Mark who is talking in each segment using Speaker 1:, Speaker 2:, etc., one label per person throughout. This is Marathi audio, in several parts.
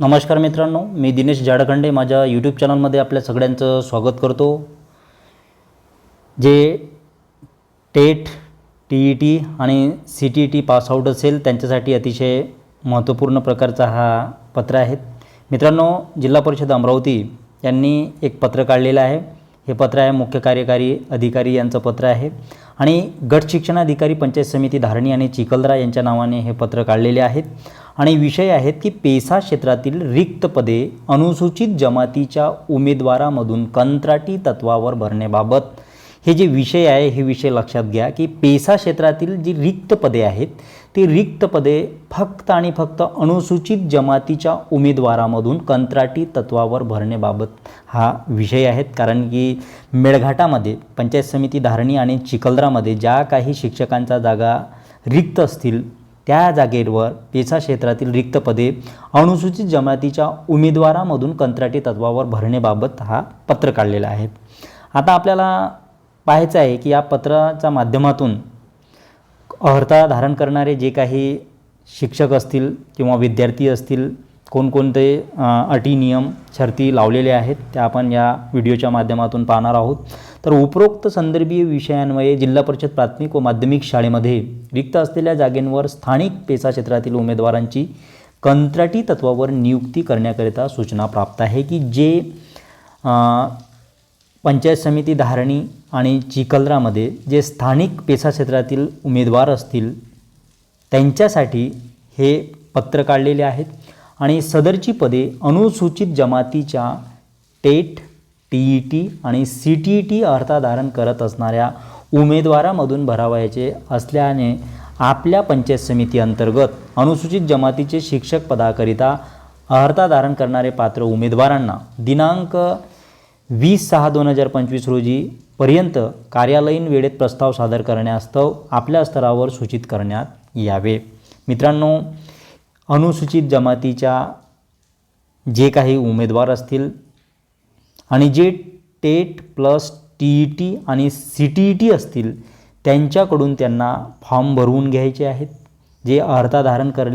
Speaker 1: नमस्कार मित्रांनो मी दिनेश जाडखंडे. माझ्या यूट्यूब चॅनलमध्ये आपल्या सगळ्यांचं स्वागत करतो. जे टेट टी ई टी आणि C T E T pass out असेल त्यांच्यासाठी अतिशय महत्त्वपूर्ण प्रकारचा हा पत्र आहे. मित्रांनो जिल्हा परिषद अमरावती यांनी एक पत्र काढलेलं आहे. हे पत्र आहे मुख्य कार्यकारी अधिकारी यांचं पत्र आहे. आणि गट शिक्षणाधिकारी पंचायत समिती धारणी आणि चिखलदरा यांच्या नावाने हे पत्र काढलेले आहेत. आणि विषय आहेत की पेसा क्षेत्रातील रिक्त पदे अनुसूचित जमातीच्या उमेदवारामधून कंत्राटी तत्वावर भरण्याबाबत. हे जे विषय आहे हे विषय लक्षात घ्या की पेसा क्षेत्रातील जी रिक्त पदे आहेत ती रिक्त पदे फक्त आणि फक्त अनुसूचित जमातीच्या उमेदवारामधून कंत्राटी तत्वावर भरण्याबाबत हा विषय आहेत. कारण की मेळघाटामध्ये पंचायत समिती धारणी आणि चिखलदरामध्ये ज्या काही शिक्षकांच्या जागा रिक्त असतील त्या जागेवर पेसा क्षेत्रातील रिक्त पदे अनुसूचित जमातीच्या उमेदवारामधून कंत्राटी तत्वावर भरण्याबाबत हा पत्र काढलेला आहे. आता आपल्याला पाहायचं आहे की या पत्राच्या माध्यमातून अर्हता धारण करणारे जे काही शिक्षक असतील किंवा विद्यार्थी असतील कोणकोणते अटी नियम शर्ती लावलेले आहेत त्या आपण या व्हिडिओच्या माध्यमातून पाहणार आहोत. तर उपरोक्त संदर्भीय विषयांन्वये जिल्हा परिषद प्राथमिक व माध्यमिक शाळेमध्ये रिक्त असलेल्या जागेंवर स्थानिक पेसा क्षेत्रातील उमेदवारांची कंत्राटी तत्वावर नियुक्ती करण्याकरिता सूचना प्राप्त आहे की जे पंचायत समिती धारणी आणि चिखलरामध्ये जे स्थानिक पेसा क्षेत्रातील उमेदवार असतील त्यांच्यासाठी हे पत्र काढलेले आहेत. आणि सदरची पदे अनुसूचित जमातीच्या टेट टी ई टी आणि सी टी ई टी अर्हता धारण करत असणाऱ्या उमेदवारामधून भरावयाचे असल्याने आपल्या पंचायत समिती अंतर्गत अनुसूचित जमातीचे शिक्षक पदाकरिता अर्हता धारण करणारे पात्र उमेदवारांना दिनांक वीस सहा दोन हजार पंचवीस रोजी पर्यंत कार्यालयीन वेळेत प्रस्ताव सादर करण्यास्तव आपल्या स्तरावर सूचित करण्यात यावे. मित्रांनो अनुसूचित जमातीच्या जे काही उमेदवार असतील आणि जे TET plus T E T आणि सी टी ई टी असतील त्यांच्याकडून त्यांना फॉर्म भरवून घ्यायचे आहेत. जे अर्थाधारण कर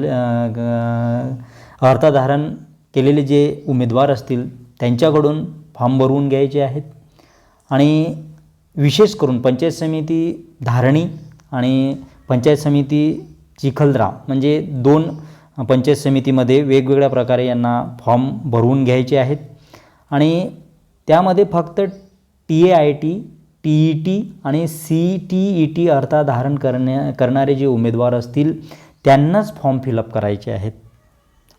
Speaker 1: करले केलेले जे उमेदवार असतील त्यांच्याकडून फॉर्म भरवून घ्यायचे आहेत. आणि विशेष करून पंचायत समिती धारणी आणि पंचायत समिती चिखलदरा म्हणजे दोन पंचायत समितीमध्ये वेगवेगळ्या प्रकारे यांना फॉर्म भरवून घ्यायचे आहेत. आणि त्यामध्ये फक्त T A I T T E T आणि सी टी ई टी अर्थात धारण करण्या करणारे जे उमेदवार असतील त्यांनाच फॉर्म फिलअप करायचे आहेत.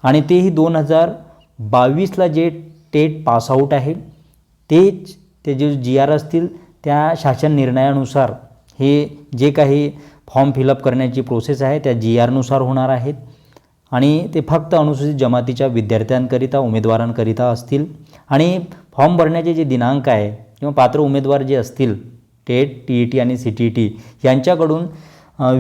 Speaker 1: आणि तेही दोन हजार बावीसला जे टेट पासआउट आहे तेच ते जे जी आर असतील त्या शासन निर्णयानुसार हे जे काही फॉर्म फिलअप करण्याची प्रोसेस आहे त्या जी आरनुसार होणार आहेत. आणि ते फक्त अनुसूचित जमातीच्या विद्यार्थ्यांकरिता उमेदवारांकरिता असतील. आणि फॉर्म भरण्याचे जे दिनांक आहे किंवा पात्र उमेदवार जे असतील टेट टी ई टी आणि सी टी ई टी यांच्याकडून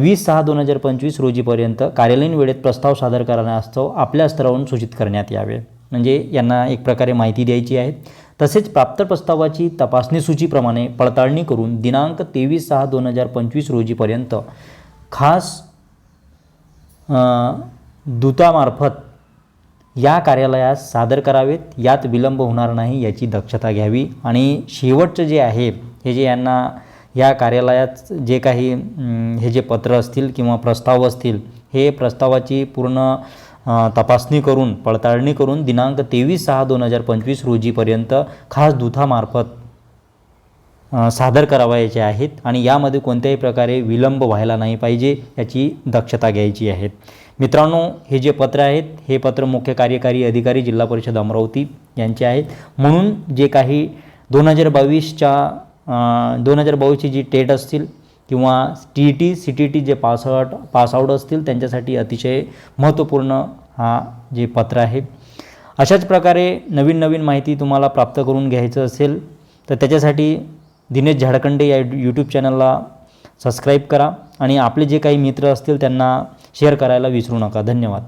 Speaker 1: वीस सहा दोन हजार पंचवीस रोजीपर्यंत कार्यालयीन वेळेत प्रस्ताव सादर करण्यास्तव आपल्या स्तरावरून सूचित करण्यात यावे. म्हणजे यांना एक प्रकारे माहिती द्यायची आहे. तसेच प्राप्त प्रस्तावाची तपासणी सूचीप्रमाणे पडताळणी करून दिनांक तेवीस सहा दोन हजार पंचवीस रोजीपर्यंत खास दूतामार्फत या कार्यालयात सादर करावेत यात विलंब होणार नाही याची दक्षता घ्यावी. आणि शेवटचं जे आहे हे जे यांना या कार्यालयात जे काही हे जे पत्र असतील किंवा प्रस्ताव असतील हे प्रस्तावाची पूर्ण तपासणी करून पडताळणी करून दिनांक तेवीस सहा दोन हजार पंचवीस रोजीपर्यंत खास दूतामार्फत सादर करावयाचे आहेत आणि यामध्ये कोणत्याही प्रकारे विलंब व्हायला नाही पाहिजे याची दक्षता घ्यायची आहे. मित्रांनो हे जे पत्र आहेत हे पत्र मुख्य कार्यकारी अधिकारी जिल्हा परिषद अमरावती यांचे आहेत. म्हणून जे काही दोन हजार बावीसच्या दोन हजार बावीसची जी टेट असतील किंवा T E T C T T जे पासआउट पासआउट असतील त्यांच्यासाठी अतिशय महत्त्वपूर्ण हा जे पत्र आहे. अशाच प्रकारे नवीन नवीन माहिती तुम्हाला प्राप्त करून घ्यायचं असेल तर त्याच्यासाठी दिनेश झाडखंडे या यूट्यूब चॅनलला सबस्क्राईब करा आणि आपले जे काही मित्र असतील त्यांना शेअर करायला विसरू नका. धन्यवाद.